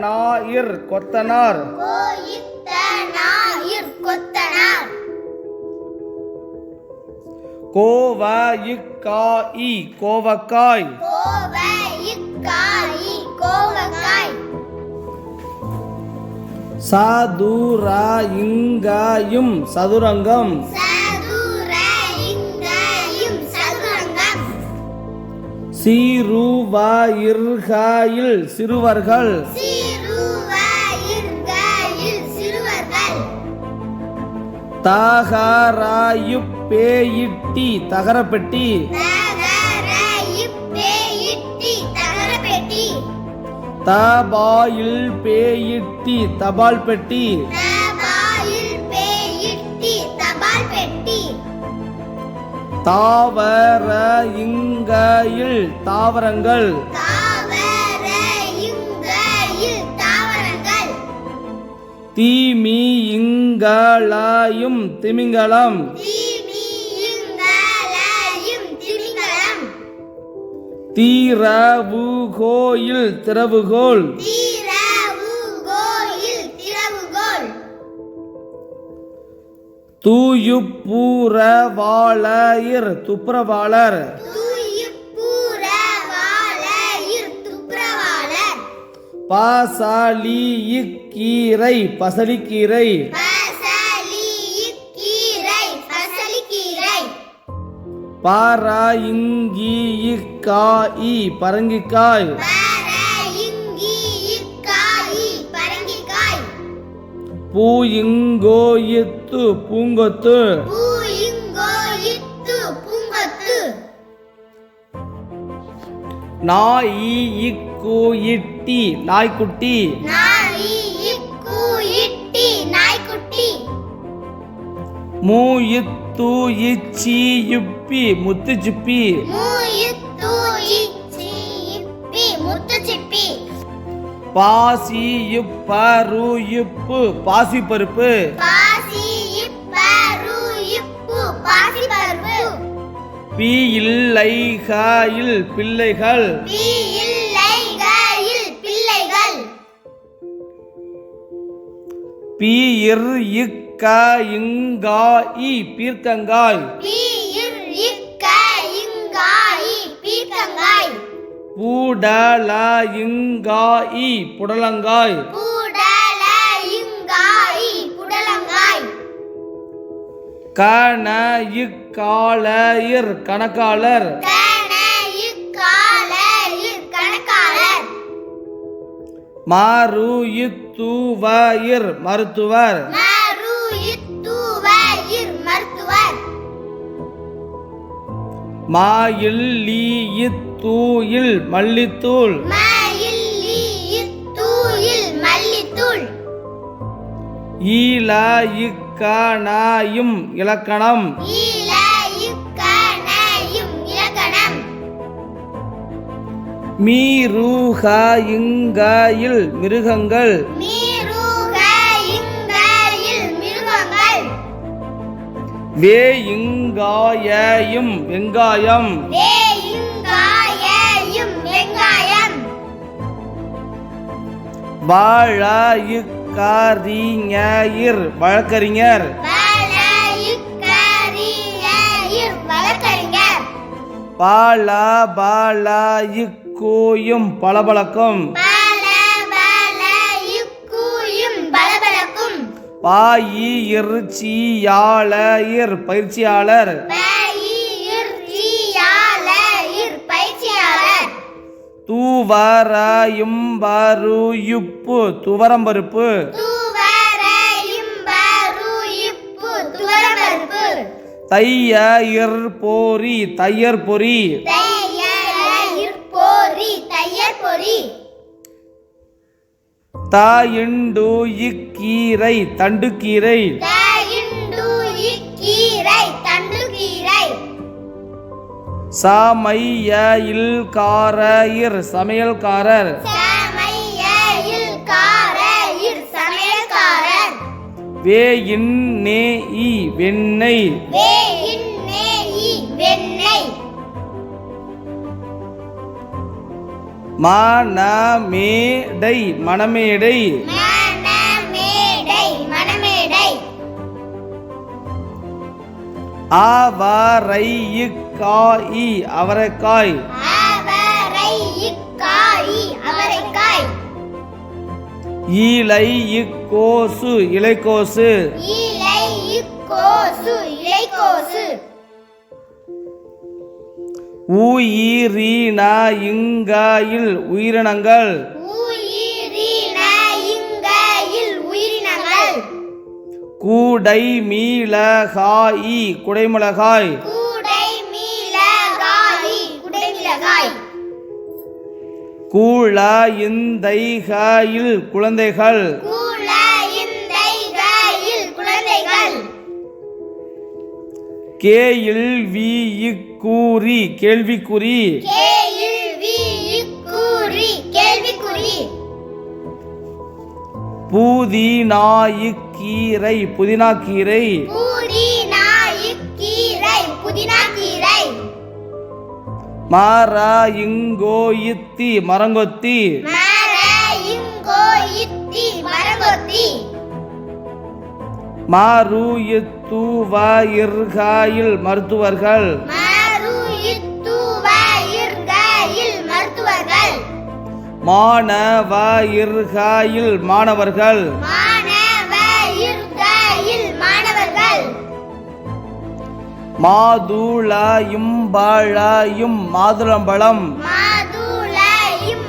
நாயிர் கொத்தனார். கொத்தனார். கோவக்காய். கோவக்காய். சதுரா இங்காயும் சதுரங்கம். சதுர இங்காயும் சதுரங்கம். சீருவ இர்காயில் சிறுவர்கள். தகராயுப் பேயிட்டி தகரப்பெட்டி. தபாயில் பேயிட்டி தபால் பெட்டி தாவர இங்காயில் தாவரங்கள். தீமி இங்களாயும் திமிங்கலம். தீமி இங்காலயும் திமிங்கலம் தீரவு கோயில் திறவுகோல். தூயுப்பூரவாளர் துப்புரவாளர். பசலிக்கீரை. பசலிக்கீரை. பாரா இங்கி இக்காயி பரங்கிக்காய். பூ இங்கோயித்து பூங்கொத்து. நாயி இக்கு இக்கு இட்டி நாய்க்குட்டி மூ இத்து இச்சி இப்பி முத்து சிப்பி. பாசி இப்பரு இப்பு பாசி பருப்பு. பாசி இப்பரு இப்பு பாசி பருப்பு. பி இல்லை பிள்ளைகள். பி இர் இக்க இங்கா இ பீர்க்கங்காய். இர் பூடல இங்கா இ புடலங்காய். பூடல இங்காய் புடலங்காய். கண இக்காலயிர் கணக்காளர். மாரு இத்துவயிர் மருத்துவர். மல்லித்தூள். மயில்லி இத்தூயில் மல்லித்தூள். ஈல இக்கணாயும் இலக்கணம் மிருகங்கள். மீருக இங்காயில் மிருகங்கள் வே இங்காயும் வெங்காயம். வாழ வழக்கறிஞர். வளையுக்கரியர் வழக்கறிஞர். பால பால இக்கூயும் பளபளக்கும். பாயி இர்ச்சியாளர் பயிற்சியாளர். தூவராயும் பருயுப்பு பருயிப்பு துவரபருப்பு தைய இர் போரி தையர் பொறி. தாயிண்டு இக்கீரை தண்டுக்கீரை. சாமைய இல் காரயிர் சமையல்காரர். சமையல் காரர் சமையல்காரர். வே இன் நே இ வெண்ணெய் மனமேடை மனமேடை. அவரைக்காய். அவரைக்காய். ஈலை இக்கோசு இலைக்கோசு. இலை இக்கோசு உயிரினங்கள். உயிரின இங்கையில் உயிரினங்கள். கூடை கூடை மீளகாய் குடைமிளகாய். கூழ இந்தைகாயில் குழந்தைகள் கேயில் கேள்வி இக்கூறி கேள்விக்குறி பூதினாயிக்கீரை புதினா கீரை. மர இங்கோயித்தி மரங்கொத்தி. மாருயித்துவயிர்காயில் மருத்துவர்கள். மாணவயிர்காயில் மாணவர்கள். மாதுளாயும் பாழாயும் மாதுளம்பழம். மாதுளையும்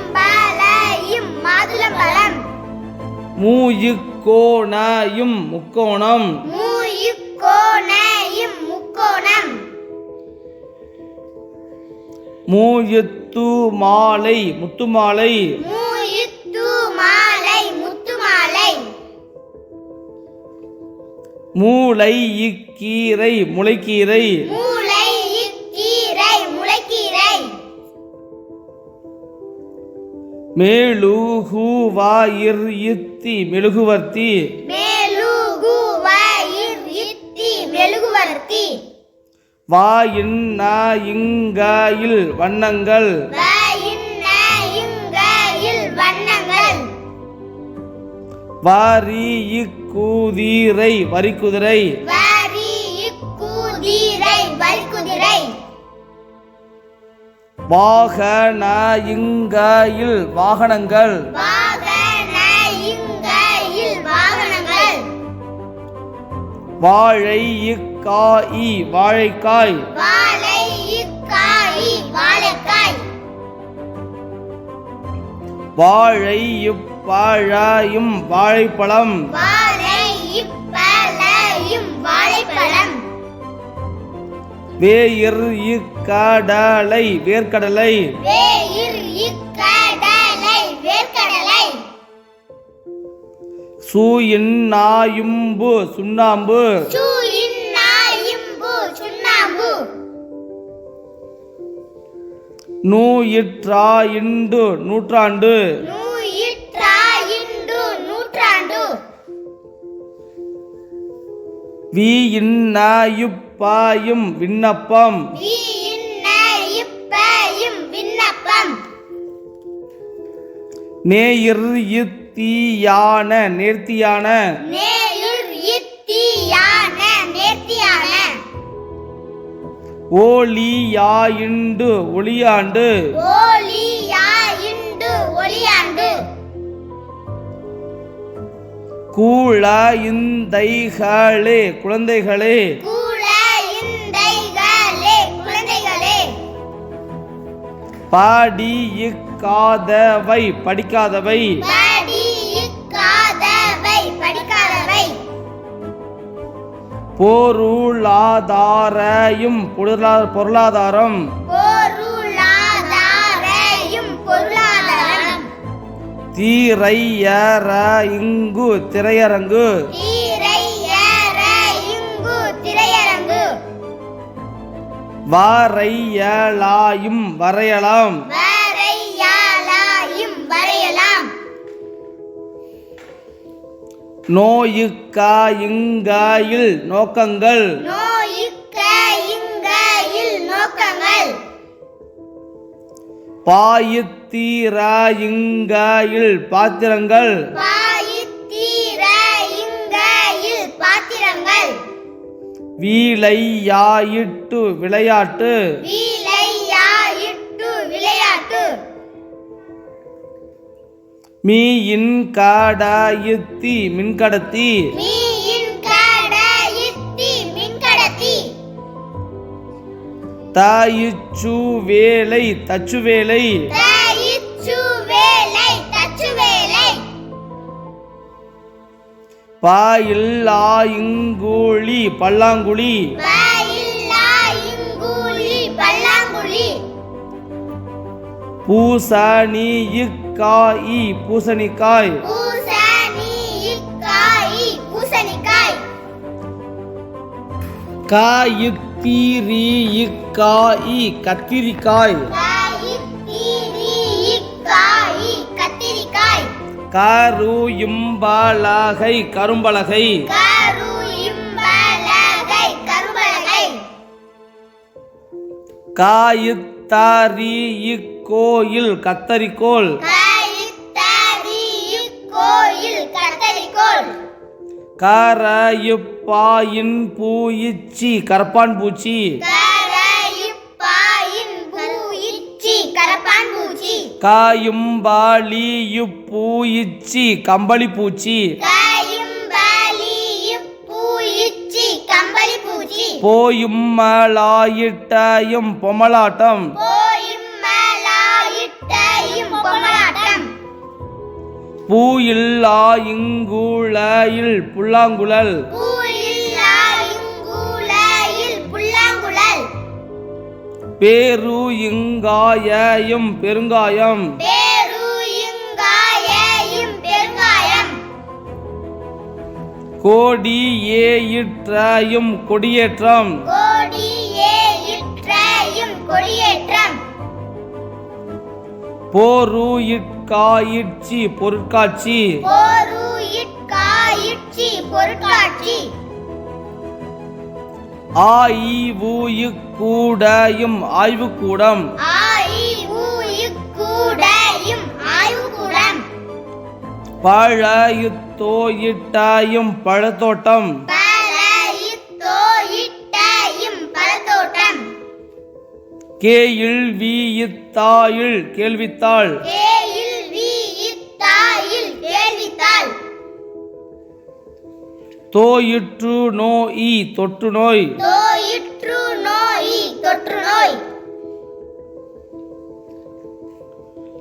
மூயுக்கோணாயும் முக்கோணம். மூயுத்து மாலை முத்துமாலை. மூளை இக்கீரை முளைக்கீரை. மூளை மேலுகுவாயிர் இத்தி மெழுகுவர்த்தி. மேலுகுவயிர் இத்தி மெழுகுவர்த்தி. வாயின்ன இங்காயில் வண்ணங்கள். வயின்ன இங்கையில் வண்ணங்கள். வாரி இக்கூதிரை வரிக்குதிரை. வரி வாகன இங்காயில் வாகனங்கள். வாழை இக்காய் வாழைக்காய். வாழை இப்பாழாயும் வாழைப்பழம். வாழை வேயிர் இக்கடலை வேர்க்கடலை. வேர்க்கடலை. சூயின்னாயும்பு சுண்ணாம்பு. சுண்ணாம்பு. நூயிற்றாயிண்டு நூற்றாண்டு. நூற்றாண்டு. வீயின்னாயுப்பாயும் விண்ணப்பம் இப்பயும் விண்ணப்பம். நேயிர் இத்தீயான நேர்த்தியான. ஓலியாயிண்டு ஒளியாண்டு. கூழ இந்தைகளே குழந்தைகளே. படிக்காதவை. படிக்காதவை. பொருளாதாரையும் பொருளா- பொருளாதாரம். பொருளாதாரையும் பொருளாதாரம். தீரையற இங்கு திரையரங்கு. வாரையலாயும் வரையலாம். வரையலாம். நோயுக்கா இங்காயில் நோக்கங்கள். இங்கையில் நோக்கங்கள். பாயித்தீராயிங்காயில் பாத்திரங்கள். வீளையாயிட்டு விளையாட்டு. வீலையாயிட்டு விளையாட்டு. மீயின் காடாயுத்தி மின்கடத்தி. மீயின் கடையித்தி மின்கடத்தி. தாயிச்சு வேலை தச்சு வேலை பாயில்லாயிங்கூழி பல்லாங்குழி. பல்லாங்குழி. பூசணியிக்காய் பூசணிக்காய். பூசணிக்காய் பூசணிக்காய். காயித்தீரியிக்காய் கத்திரிக்காய். கரு இம்பலகை கரும்பலகை. காயித்தரி கோயில் கத்தரிக்கோள். கரையுப்பாயின் பூயிச்சி கரப்பான் பூச்சி கம்பளி பூச்சி. காயும்பலியும் பூயிச்சி கம்பளி பூச்சி. பொமலாட்டம் போயும் மலாயிட்டையும் பொம்மலாட்டம். பூயில்லாயிங்குழையில் புல்லாங்குழல். பூயில்லாயுங்குலையில் பேரு இங்காயம் பெருங்காயம். கோடி கோடியே இற்றையும் கொடியேற்றம். போரு இட்காயிற்சி பொருட்காட்சி பொருட்காட்சி. ஆய்வுயுக்கூடையும் ஆய்வுக்கூடம். ஆய்வுயுக்கூடையும் ஆய்வுக்கூடம். பழையுத்தோயிட்டாயும் பழத்தோட்டம். பழையித்தோயிட்டையும் பழத்தோட்டம். கேயில் வீயித்தாயில் கேள்வித்தாள் தோயிற்று நோய் தொற்று நோய். தோயிற்று நோய் தொற்று நோய்.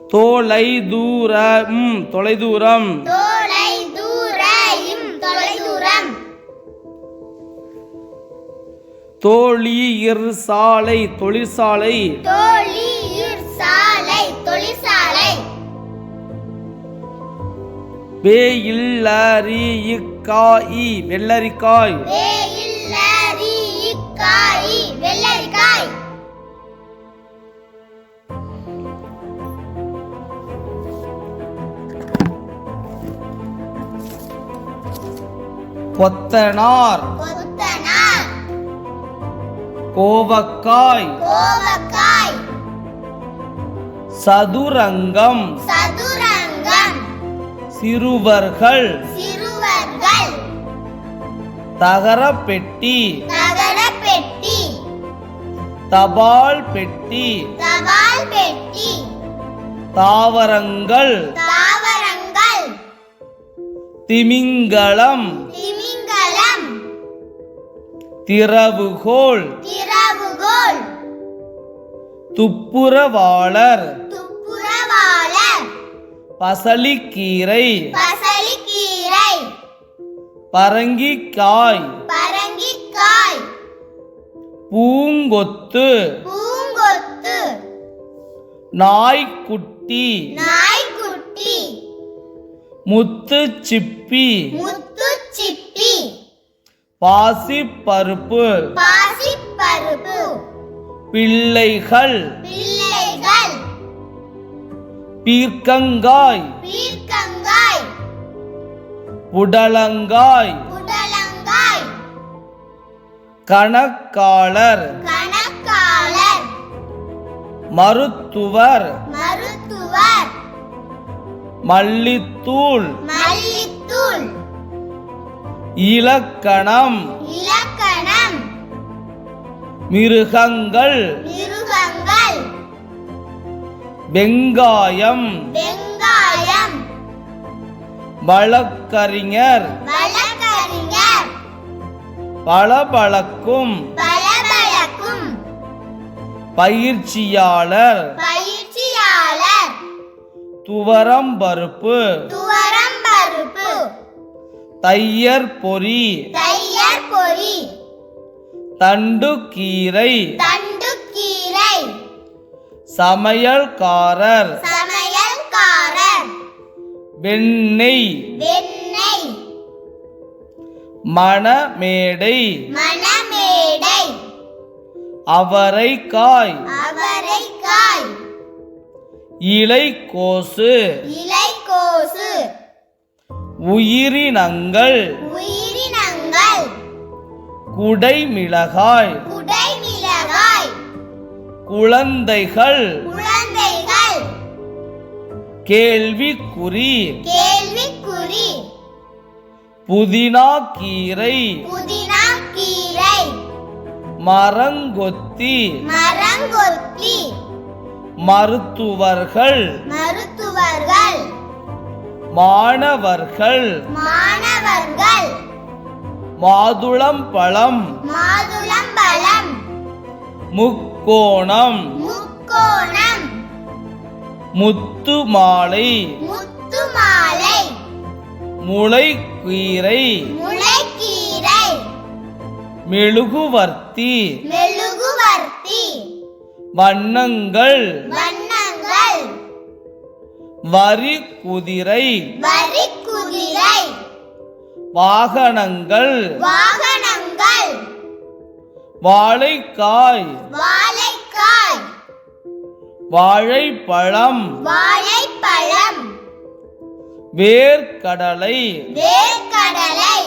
தோலை தூரம் தொலைதூரம். தோலை தூரையும் தொலை தூரம் தோழி இரு சாலை தொழிற்சாலை. தோழியிர் வேயில்லரியிக்காய் வெள்ளரிக்காய். கொத்தனார் கோவக்காய். கோவக்காய். சதுரங்கம். சதுரங்கம். சிறுவர்கள். சிறுவர்கள். தகரப்பெட்டி. தகரப் பெட்டி தபால் பெட்டி தபால் பெட்டி தாவரங்கள். தாவரங்கள். திமிங்கலம். திமிங்கலம். திறவுகோல் திறவுகோல் துப்புரவாளர். பசலிக்கீரை. பசலிக்கீரை. பரங்கிக்காய். பரங்கிக்காய். பூங்கொத்து. பூங்கொத்து. நாய்க்குட்டி. நாய்க்குட்டி. முத்துச்சிப்பி. முத்துச்சிப்பி. பாசிப்பருப்பு. பாசிப்பருப்பு. பிள்ளைகள். பிள்ளைகள் பீர்க்கங்காய். பீர்க்கங்காய். புடலங்காய். புடலங்காய். கணக்காளர். கணக்காளர். மருத்துவர். மருத்துவர். மல்லித்தூள். மல்லித்தூள். இலக்கணம். இலக்கணம். மிருகங்கள். மிருகங்கள். வெங்காயம். வெங்காயம். வழக்கறிஞர். வழக்கறிஞர். பளபளக்கும். பளபளக்கும். பயிற்சியாளர். பயிற்சியாளர். துவரம் பருப்பு. துவரம் பருப்பு. தையர் பொறி. தையர் பொறி. தண்டு கீரை தண்டுக்கீரை. சமையல்காரர். சமையல்காரர். வெண்ணெய். வெண்ணெய். மணமேடை. மணமேடை. அவரைக்காய். அவரைக்காய். இலைக்கோசு. இலைக்கோசு. உயிரினங்கள். உயிரினங்கள். குடைமிளகாய். குடைமிளகாய். குழந்தைகள். கேள்விக்குறி. கேள்விக்குறி. புதினா கீரை புதினா கீரை மரங்கொத்தி. மரங்கொத்தி. மருத்துவர்கள். மருத்துவர்கள். மாணவர்கள். மாணவர்கள். மாதுளம்பழம். மாதுளம்பழம். முக்கோணம். முக்கோணம். முத்து மாலை முத்துமாலை. முளைக்கீரை. முளைக்கீரை. மெழுகுவர்த்தி. மெழுகுவர்த்தி. வண்ணங்கள். வண்ணங்கள். வரி குதிரை வரிக்குதிரை. வாகனங்கள். வாகனங்கள். வாழைக்காய். வாழைக்காய் வாழைப்பழம். வாழைப்பழம். வேர்க்கடலை. வேர்க்கடலை.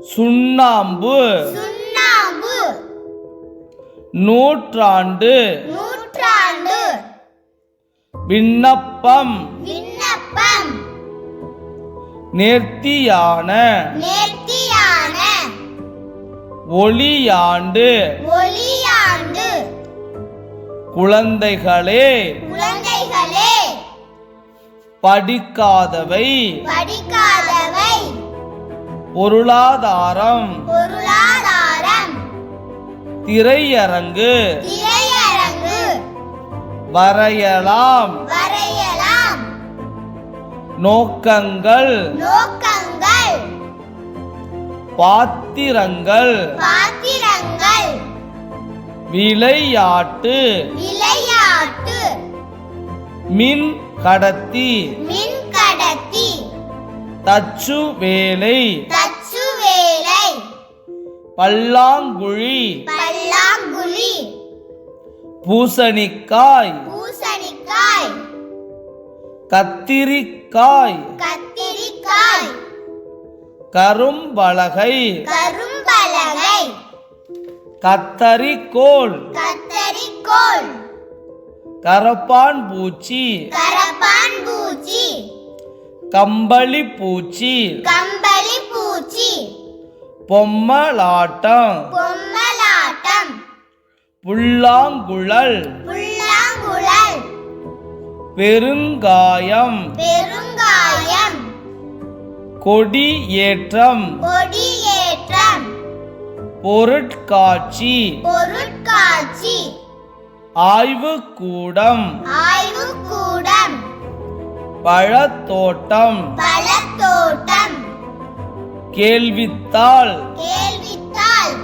சுண்ணாம்பு. சுண்ணாம்பு. நூற்றாண்டு. நூற்றாண்டு. விண்ணப்பம். விண்ணப்பம். நேர்த்தியான. நேர்த்தியான. ஒளியாண்டு. ஒளியாண்டு குழந்தைகளே குழந்தைகளே படிக்காதவை. படிக்காதவை. பொருளாதாரம். பொருளாதாரம். திரையரங்கு. திரையரங்கு. வரையலாம். வரையலாம். நோக்கங்கள். நோக்கங்கள். பாத்திரங்கள். பாத்திரங்கள் விளையாட்டு. விளையாட்டு. மின் கடத்தி. மின் கடத்தி. தச்சு வேலை. தச்சு வேலை. பல்லாங்குழி. பல்லாங்குழி. பூசணிக்காய். பூசணிக்காய். கத்திரிக்காய். கத்திரிக்காய். கரும்பலகை. கரும்பலகை கத்தரிக்கோல் கத்தரிக்கோல் கரப்பான் பூச்சி. கரப்பான் பூச்சி. கம்பளி பூச்சி. கம்பளி பூச்சி. பொம்மலாட்டம். பொம்மலாட்டம். புல்லாங்குழல். புல்லாங்குழல். பெருங்காயம். பெருங்காயம். கொடி ஏற்றம் கொடியேற்றம் பொருட்காட்சி. பொருட்காட்சி. ஆய்வுக்கூடம். ஆய்வுக்கூடம். பழத்தோட்டம். பழத்தோட்டம். கேள்வித்தாள். கேள்வித்தாள்.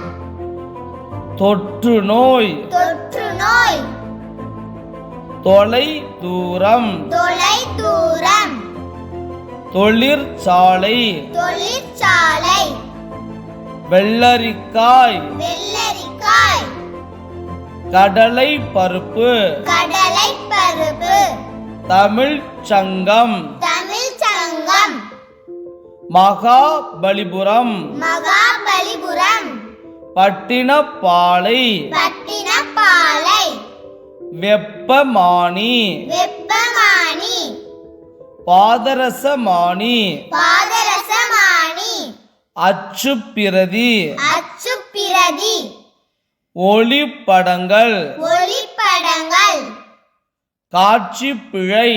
தொற்று நோய் தொற்று நோய் தொலை தூரம் தொலை தூரம் தொழிற்சாலை. தொழிற்சாலை. வெள்ளரிக்காய். வெள்ளரிக்காய். கடலை பருப்பு. கடலை பருப்பு. தமிழ் சங்கம். தமிழ் சங்கம். மகாபலிபுரம் மகாபலிபுரம் பட்டினப்பாலை. பட்டினப்பாலை. வெப்பமானி. வெப்பமானி. பாதரசமானி. பாதரசமானி அச்சுப்பிரதி. அச்சுப்பிரதி. ஒளிப்படங்கள். ஒளிப்படங்கள். காட்சி பிழை